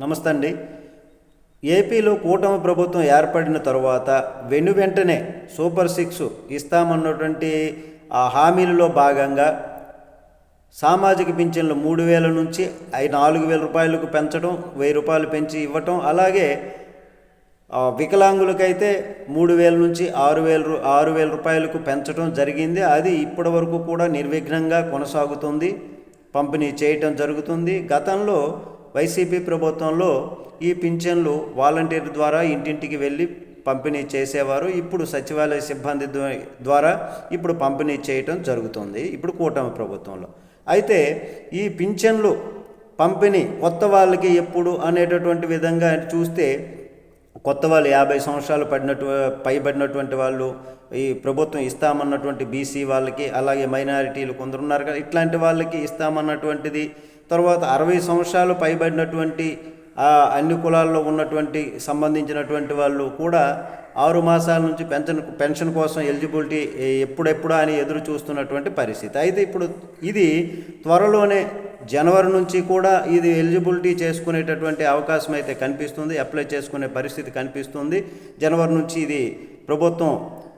నమస్తే అండి ఏపీలో కూటమి ప్రభుత్వం ఏర్పడిన తరువాత వెను వెంటనే సూపర్ సిక్స్ ఇస్తామన్నటువంటి ఆ హామీలలో భాగంగా సామాజిక పింఛన్లు మూడు వేల నుంచి ఐ- నాలుగు వేల రూపాయలకు పెంచడం వెయ్యి రూపాయలు పెంచి ఇవ్వటం అలాగే వికలాంగులకైతే మూడు వేల నుంచి ఆరు వేల రూ- ఆరు వేల రూపాయలకు పెంచడం జరిగింది. అది ఇప్పటి వరకు కూడా నిర్విఘ్నంగా కొనసాగుతుంది. పంపిణీ చేయటం జరుగుతుంది. గతంలో వైసీపీ ప్రభుత్వంలో ఈ పింఛన్లు వాలంటీర్ ద్వారా ఇంటింటికి వెళ్ళి పంపిణీ చేసేవారు. ఇప్పుడు సచివాలయ సిబ్బంది ద్వారా ఇప్పుడు పంపిణీ చేయటం జరుగుతుంది. ఇప్పుడు కూటమి ప్రభుత్వంలో. అయితే ఈ పింఛన్లు పంపిణీ కొత్త వాళ్ళకి ఎప్పుడు అనేటటువంటి విధంగా చూస్తే కొత్త వాళ్ళు యాభై సంవత్సరాలు పడినట్టు పైబడినటువంటి వాళ్ళు ఈ ప్రభుత్వం ఇస్తామన్నటువంటి బీసీ వాళ్ళకి అలాగే మైనారిటీలు కొందరు ఉన్నారు కదా ఇట్లాంటి వాళ్ళకి ఇస్తామన్నటువంటిది తర్వాత అరవై సంవత్సరాలు పైబడినటువంటి అన్ని కులాల్లో ఉన్నటువంటి సంబంధించినటువంటి వాళ్ళు కూడా ఆరు మాసాల నుంచి పెన్షన్ పెన్షన్ కోసం ఎలిజిబిలిటీ ఎప్పుడెప్పుడా అని ఎదురు చూస్తున్నటువంటి పరిస్థితి. అయితే ఇప్పుడు ఇది త్వరలోనే జనవరి నుంచి కూడా ఇది ఎలిజిబిలిటీ చేసుకునేటటువంటి అవకాశం అయితే కనిపిస్తుంది అప్లై చేసుకునే పరిస్థితి కనిపిస్తుంది. జనవరి నుంచి ఇది ప్రభుత్వం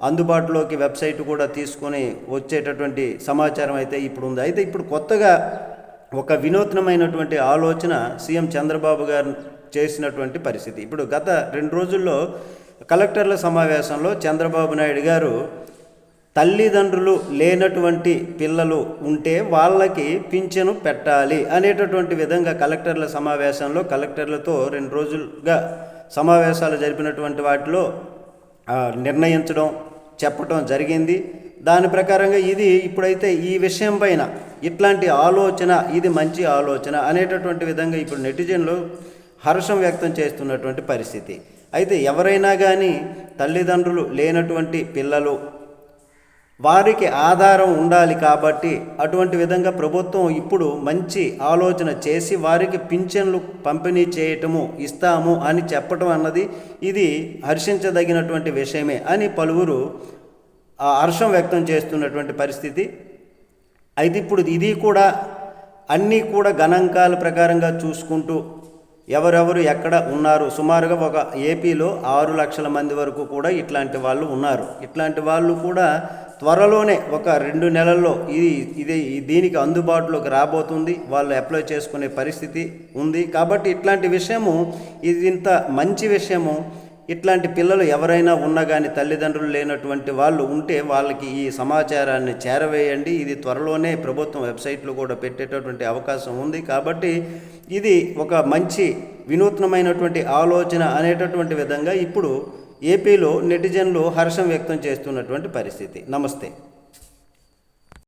అందుబాటులోకి వెబ్సైట్ కూడా తీసుకొని వచ్చేటటువంటి సమాచారం అయితే ఇప్పుడు ఉంది అయితే ఇప్పుడు కొత్తగా ఒక వినూత్నమైనటువంటి ఆలోచన సీఎం చంద్రబాబు గారు చేసినటువంటి పరిస్థితి. ఇప్పుడు గత రెండు రోజుల్లో కలెక్టర్ల సమావేశంలో చంద్రబాబు నాయుడు గారు తల్లిదండ్రులు లేనటువంటి పిల్లలు ఉంటే వాళ్ళకి పింఛను పెట్టాలి అనేటటువంటి విధంగా కలెక్టర్ల సమావేశంలో కలెక్టర్లతో రెండు రోజులుగా సమావేశాలు జరిపినటువంటి వాటిలో నిర్ణయించడం చెప్పడం జరిగింది. దాని ప్రకారంగా ఇది ఇప్పుడైతే ఈ విషయం పైన ఇట్లాంటి ఆలోచన ఇది మంచి ఆలోచన అనేటటువంటి విధంగా ఇప్పుడు నెటిజన్లు హర్షం వ్యక్తం చేస్తున్నటువంటి పరిస్థితి. అయితే ఎవరైనా కానీ తల్లిదండ్రులు లేనటువంటి పిల్లలు వారికి ఆధారం ఉండాలి కాబట్టి అటువంటి విధంగా ప్రభుత్వం ఇప్పుడు మంచి ఆలోచన చేసి వారికి పింఛన్లు పంపిణీ చేయటము ఇస్తాము అని చెప్పటం అన్నది ఇది హర్షించదగినటువంటి విషయమే అని పలువురు హర్షం వ్యక్తం చేస్తున్నటువంటి పరిస్థితి. అయితే ఇప్పుడు ఇది కూడా అన్నీ కూడా గణాంకాల ప్రకారంగా చూసుకుంటూ ఎవరెవరు ఎక్కడ ఉన్నారు. సుమారుగా ఒక ఏపీలో ఆరు లక్షల మంది వరకు కూడా ఇట్లాంటి వాళ్ళు ఉన్నారు. ఇట్లాంటి వాళ్ళు కూడా త్వరలోనే ఒక రెండు నెలల్లో ఇది ఇది దీనికి అందుబాటులోకి రాబోతుంది. వాళ్ళు అప్లై చేసుకునే పరిస్థితి ఉంది. కాబట్టి ఇట్లాంటి విషయము ఇది ఇంత మంచి విషయము. ఇట్లాంటి పిల్లలు ఎవరైనా ఉన్నా కానీ తల్లిదండ్రులు లేనటువంటి వాళ్ళు ఉంటే వాళ్ళకి ఈ సమాచారాన్ని చేరవేయండి. ఇది త్వరలోనే ప్రభుత్వం వెబ్సైట్లో కూడా పెట్టేటటువంటి అవకాశం ఉంది. కాబట్టి ఇది ఒక మంచి వినూత్నమైనటువంటి ఆలోచన అనేటటువంటి విధంగా ఇప్పుడు ఏపీలో నెటిజన్లు హర్షం వ్యక్తం చేస్తున్నటువంటి పరిస్థితి. నమస్తే.